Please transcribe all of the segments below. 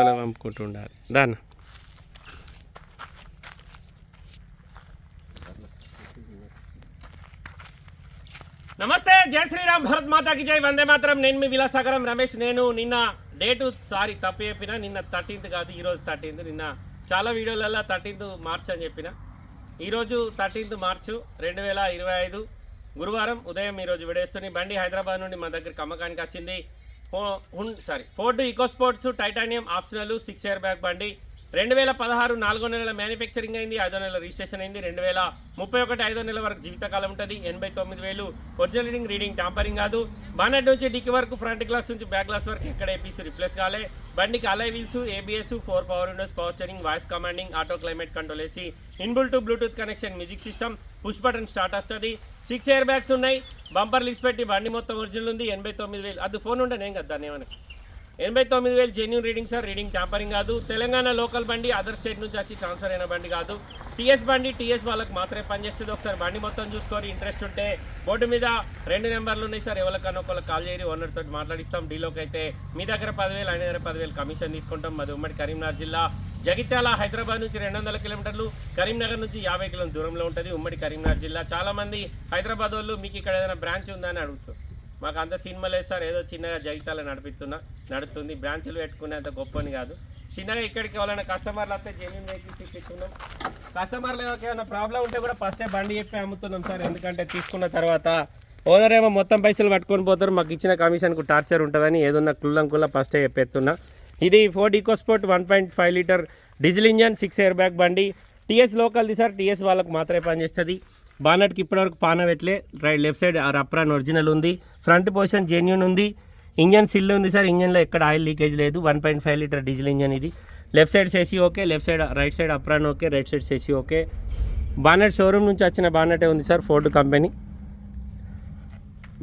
మనం పంపుకుంటూ ఉండాలి దాన్న. నమస్తే జై శ్రీరామ్ భరత్ మాతాకి జై. వందే మాత్రం. నేను మీ విలాసాగరం రమేష్. నేను నిన్న డేటు సారీ తప్పు చెప్పిన నిన్న థర్టీన్త్ కాదు ఈరోజు థర్టీన్త్. నిన్న చాలా వీడియోలలో థర్టీన్త్ మార్చ్ అని చెప్పిన. ఈరోజు థర్టీన్త్ మార్చు రెండు వేల ఇరవై ఐదు గురువారం ఉదయం ఈరోజు విడేస్తుంది. బండి హైదరాబాద్ నుండి మా దగ్గరికి అమ్మకానికి వచ్చింది. Sorry Ford eco sports titanium optional six air bag బండి రెండు వేల పదహారు నాలుగో నెలల మ్యానుఫ్యాక్చరింగ్ అయింది ఐదో నెలల రిజిస్ట్రేషన్ అయింది. రెండు వేల ముప్పై ఒకటి ఐదో నెలల వరకు జీవితకాలం ఉంటుంది ఎనభై తొమ్మిది వేలు ఒరిజినల్ రీడింగ్ రీడింగ్ టాంపరింగ్ కాదు. బానెట్ నుంచి డిక్కి వరకు ఫ్రంట్ గ్లాస్ నుంచి బ్యాక్ గ్లాస్ వరకు ఎక్కడ ఏపీసీ రిప్లేస్ కాలే. బండికి alloy wheels ABS four power windows power steering voice commanding auto climate control AC inbuilt Bluetooth connection music system push button start వస్తుంది. Six air bags ఉన్నాయి. Bumper list పెట్టి బండి మొత్తం original ఉంది. ఎనభై తొమ్మిది వేలు. అది ఫోన్ ఉండే నేను కదా దాన్ని ఏమన్నా ఎనభై తొమ్మిది వేలు genuine reading sir reading tampering కాదు. తెలంగాణ లోకల్ బండి అదర్ స్టేట్ నుంచి వచ్చి ట్రాన్స్ఫర్ అయిన బండి కాదు. టీఎస్ బండి టీఎస్ వాళ్ళకి మాత్రమే పనిచేస్తుంది. ఒకసారి బండి మొత్తం చూసుకొని ఇంట్రెస్ట్ ఉంటే బోర్డు మీద రెండు నెంబర్లు ఉన్నాయి సార్ ఎవరికన్నా ఒకళ్ళకి కాల్ చేయరి. ఓనర్ తోటి మాట్లాడిస్తాం. డీలోకి అయితే మీ దగ్గర పదివేలు ఆయన దగ్గర పదివేలు కమిషన్ తీసుకుంటాం. మాది ఉమ్మడి కరీంనగర్ జిల్లా. జగిత్యాల హైదరాబాద్ నుంచి రెండు వందల కిలోమీటర్లు. కరీంనగర్ నుంచి యాభై కిలోమీటర్ దూరంలో ఉంటుంది. ఉమ్మడి కరీంనగర్ జిల్లా. చాలా మంది హైదరాబాద్ వాళ్ళు మీకు ఇక్కడ ఏదైనా బ్రాంచ్ ఉందని అడుగుతారు. మాకు అంత సినిమా లేదు సార్ ఏదో చిన్నగా జగితాల నడిపిస్తున్నా నడుస్తుంది. బ్రాంచ్లు పెట్టుకునేంత గొప్పని కాదు. చిన్నగా ఇక్కడికి ఎవరైనా కస్టమర్లు వస్తే జెన్యున్ వెహికల్స్ ఇప్పిస్తున్నాం కస్టమర్లు ఏమైనా ప్రాబ్లం ఉంటే కూడా ఫస్టే బండి చెప్పి అమ్ముతున్నాం సార్. ఎందుకంటే తీసుకున్న తర్వాత ఓనర్ ఏమో మొత్తం పైసలు పట్టుకొని పోతారు. మాకు ఇచ్చిన కమిషన్కు టార్చర్ ఉంటుందని ఏదన్నా కుల్లం కుల్ల ఫస్టే చెప్పేస్తున్నా. ఇది Ford EcoSport one point five litre diesel engine six air bag బండి టీఎస్ లోకల్ది సార్. టీఎస్ వాళ్ళకు మాత్రమే పనిచేస్తుంది. బానట్కి ఇప్పటివరకు పాన పెట్టలే. Right left side apron original ఉంది. ఫ్రంట్ పోర్షన్ జెన్యున్ ఉంది. ఇంజన్ సిల్ ఉంది సార్. ఇంజన్లో ఎక్కడ ఆయిల్ లీకేజ్ లేదు. One point five litre diesel engine ఇది. Left side chassis okay. Left side right side apron okay. Right side chassis okay. Bonnet showroom నుంచి వచ్చిన బానెటే ఉంది సార్ ఫోర్డ్ కంపెనీ.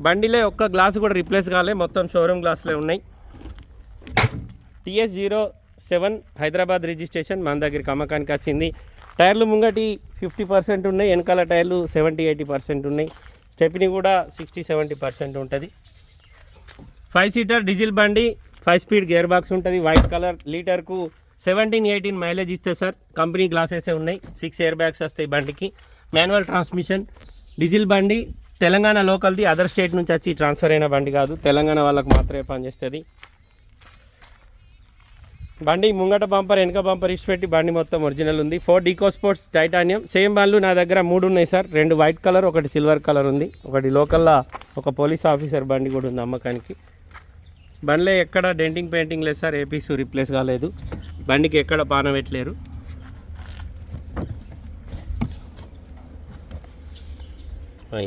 బండిలో ఒక్క గ్లాస్ కూడా రిప్లేస్ కాలే. మొత్తం షోరూమ్ గ్లాసులే ఉన్నాయి. TS zero seven Hyderabad registration మన దగ్గరికి అమ్మకానికి వచ్చింది. టైర్లు ముంగటి ఫిఫ్టీ పర్సెంట్ ఉన్నాయి వెనకాల టైర్లు సెవెంటీ ఎయిటీ పర్సెంట్ ఉన్నాయి. స్టెప్ని కూడా సిక్స్టీ సెవెంటీ పర్సెంట్ ఉంటుంది. ఫైవ్ సీటర్ డీజిల్ బండి ఫైవ్ స్పీడ్ గేర్ బాక్స్ ఉంటుంది. వైట్ కలర్ లీటర్కు సెవెంటీన్ ఎయిటీన్ మైలేజ్ ఇస్తే సార్ కంపెనీ గ్లాసెసే ఉన్నాయి. సిక్స్ ఎయిర్ బ్యాగ్స్ వస్తాయి బండికి. మాన్యువల్ ట్రాన్స్మిషన్ డీజిల్ బండి తెలంగాణ లోకల్ది అదర్ స్టేట్ నుంచి వచ్చి ట్రాన్స్ఫర్ అయిన బండి కాదు. తెలంగాణ వాళ్ళకి మాత్రమే పనిచేస్తుంది. బండి ముంగట బంపర్ వెనక బంపర్ ఇచ్చిపెట్టి బండి మొత్తం ఒరిజినల్ ఉంది. Ford eco sports titanium. Same బండ్లు నా దగ్గర మూడు ఉన్నాయి సార్. రెండు వైట్ కలర్ ఒకటి సిల్వర్ కలర్ ఉంది. ఒకటి లోకల్లో ఒక పోలీస్ ఆఫీసర్ బండి కూడా ఉంది అమ్మకానికి. బండిలో ఎక్కడ డెంటింగ్ పెయింటింగ్ లేదు సార్. ఏపీసు రిప్లేస్ కాలేదు. బండికి ఎక్కడ పాన పెట్టలేరు.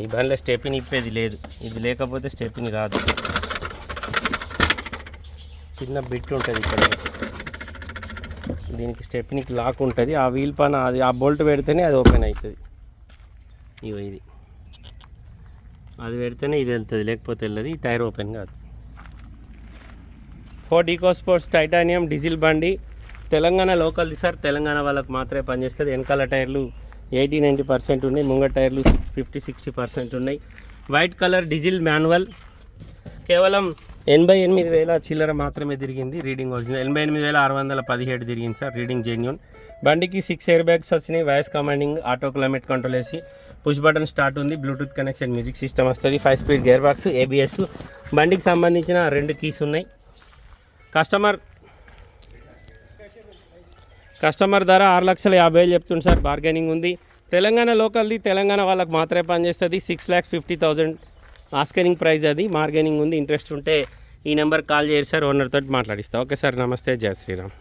ఈ బండిలో స్టెపిని ఇప్పేది లేదు. ఇది లేకపోతే స్టెప్ని రాదు చిన్న బిట్ ఉంటుంది ఇక్కడ. దీనికి స్టెప్నికి లాక్ ఉంటుంది. ఆ వీల్ పైన అది ఆ బోల్ట్ పెడితేనే అది ఓపెన్ అవుతుంది ఇవి ఇది. అది పెడితేనే ఇది వెళ్తుంది లేకపోతే వెళ్ళదు. ఈ టైర్ ఓపెన్ కాదు. Ford eco sports titanium diesel బండి. తెలంగాణ లోకల్ది సార్. తెలంగాణ వాళ్ళకి మాత్రమే పనిచేస్తుంది. వెనకాల టైర్లు ఎయిటీ నైంటీ పర్సెంట్ ఉన్నాయి. ముంగట టైర్లు ఫిఫ్టీ సిక్స్టీ పర్సెంట్ ఉన్నాయి. White colour diesel manual. కేవలం ఎనభై ఎనిమిది వేల చిల్లర మాత్రమే తిరిగింది రీడింగ్ ఒరిజినల్. ఎనభై ఎనిమిది వేల ఆరు వందల పదిహేడు తిరిగింది సార్ రీడింగ్ జెన్యున్. బండికి సిక్స్ ఎయిర్ బ్యాగ్స్ వచ్చినాయి voice commanding auto climate control వేసి పుష్ బటన్ స్టార్ట్ ఉంది బ్లూటూత్ కనెక్షన్ మ్యూజిక్ సిస్టమ్ వస్తుంది five speed gear box ABS బండికి సంబంధించిన రెండు కీస్ ఉన్నాయి. కస్టమర్ కస్టమర్ ధర ఆరు లక్షల యాభై వేలు చెప్తుంది సార్ బార్గెనింగ్ ఉంది. తెలంగాణ లోకల్ది తెలంగాణ వాళ్ళకి మాత్రమే పనిచేస్తుంది six lakhs fifty thousand asking price అది మార్గెనింగ్ ఉంది ఇంట్రెస్ట్ ఉంటే ఈ నెంబర్ కాల్ చేయరు సార్ ఓనర్ తోటి మాట్లాడిస్తా. ఓకే సార్ నమస్తే జయ శ్రీరామ్.